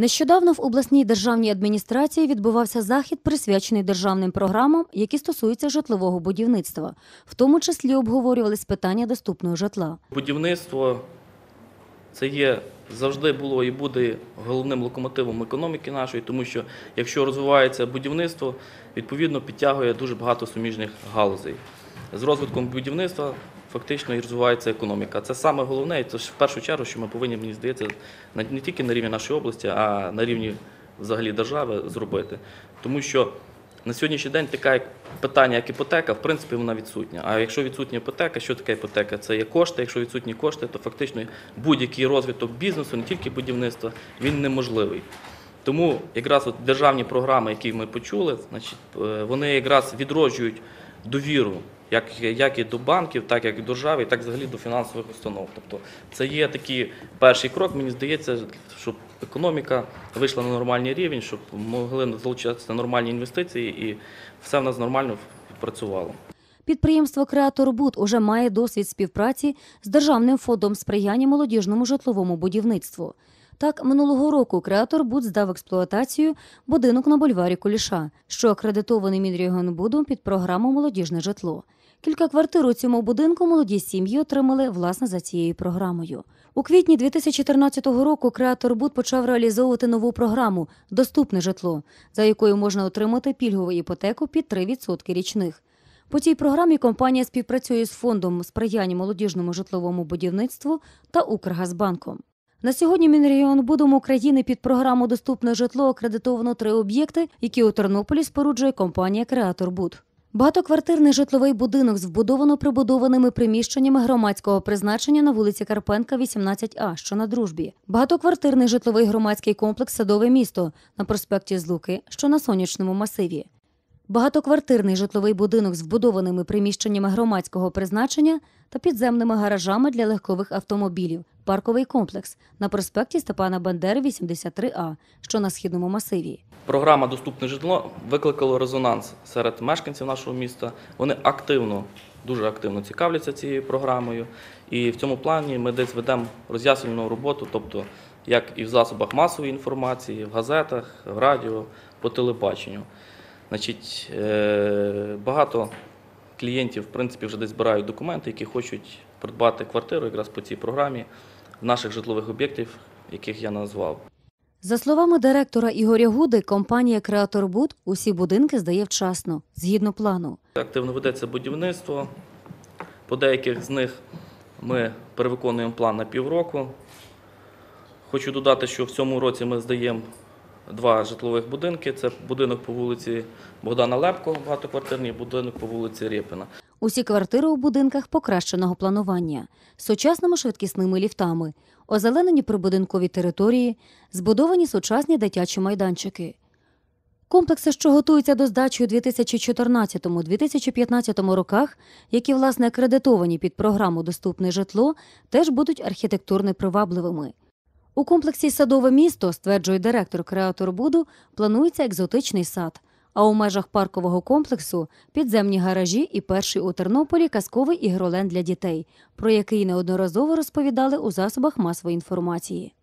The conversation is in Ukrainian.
Нещодавно в обласній державній адміністрації відбувався захід, присвячений державним програмам, які стосуються житлового будівництва. В тому числі обговорювались питання доступного житла. Будівництво це є завжди було і буде головним локомотивом економіки нашої, тому що якщо розвивається будівництво, відповідно підтягує дуже багато суміжних галузей. З розвитком будівництва фактично і розвивається економіка. Це саме головне, і це ж в першу чергу, що ми повинні, мені здається, не тільки на рівні нашої області, а на рівні взагалі держави зробити. Тому що на сьогоднішній день таке питання, як іпотека, в принципі, вона відсутня. А якщо відсутня іпотека, що таке іпотека? Це є кошти. Якщо відсутні кошти, то фактично будь-який розвиток бізнесу, не тільки будівництва, він неможливий. Тому якраз от державні програми, які ми почули, значить, е, вони якраз відроджують довіру як, як і до банків, так як і до держави, так взагалі до фінансових установ. Тобто це є такий перший крок, мені здається, щоб економіка вийшла на нормальний рівень, щоб могли залучатися нормальні інвестиції і все в нас нормально працювало. Підприємство Креатор Буд уже має досвід співпраці з Державним фондом сприяння молодіжному житловому будівництву. Так, минулого року Креатор Буд здав експлуатацію будинок на бульварі Куліша, що акредитований Мінрегіонбудом під програму Молодіжне житло. Кілька квартир у цьому будинку молоді сім'ї отримали власне за цією програмою. У квітні 2014 року Креатор Буд почав реалізовувати нову програму Доступне житло, за якою можна отримати пільгову іпотеку під 3% річних. По цій програмі компанія співпрацює з фондом сприяння молодіжному житловому будівництву та Укргазбанком. На сьогодні Мінрегіонбудом України під програму Доступне житло акредитовано три об'єкти, які у Тернополі споруджує компанія Креатор Буд. Багатоквартирний житловий будинок з вбудовано прибудованими приміщеннями громадського призначення на вулиці Карпенка, 18А, що на дружбі. Багатоквартирний житловий громадський комплекс Садове місто на проспекті Злуки, що на сонячному масиві. Багатоквартирний житловий будинок з вбудованими приміщеннями громадського призначення та підземними гаражами для легкових автомобілів, парковий комплекс на проспекті Степана Бандери, 83А, що на східному масиві. Програма Доступне житло викликала резонанс серед мешканців нашого міста. Вони активно, дуже активно цікавляться цією програмою. І в цьому плані ми десь ведемо роз'яснювальну роботу, тобто як і в засобах масової інформації, в газетах, в радіо, по телебаченню. Значить, е, багато клієнтів, в принципі, вже десь збирають документи, які хочуть придбати квартиру якраз по цій програмі в наших житлових об'єктів, яких я назвав. За словами директора Ігоря Гуди, компанія Креатор Буд усі будинки здає вчасно, згідно плану. Активно ведеться будівництво. По деяких з них ми перевиконуємо план на півроку. Хочу додати, що в цьому році ми здаємо два житлових будинки. Це будинок по вулиці Богдана Лепко, багатоквартирний будинок по вулиці Рєпина. Усі квартири у будинках покращеного планування, сучасними швидкісними ліфтами, озеленені прибудинкові території, збудовані сучасні дитячі майданчики. Комплекси, що готуються до здачі у 2014-2015 роках, які власне акредитовані під програму Доступне житло, теж будуть архітектурно привабливими. У комплексі Садове місто, стверджує директор Креатор Буду, планується екзотичний сад. А у межах паркового комплексу підземні гаражі і перший у Тернополі казковий ігролен для дітей, про який неодноразово розповідали у засобах масової інформації.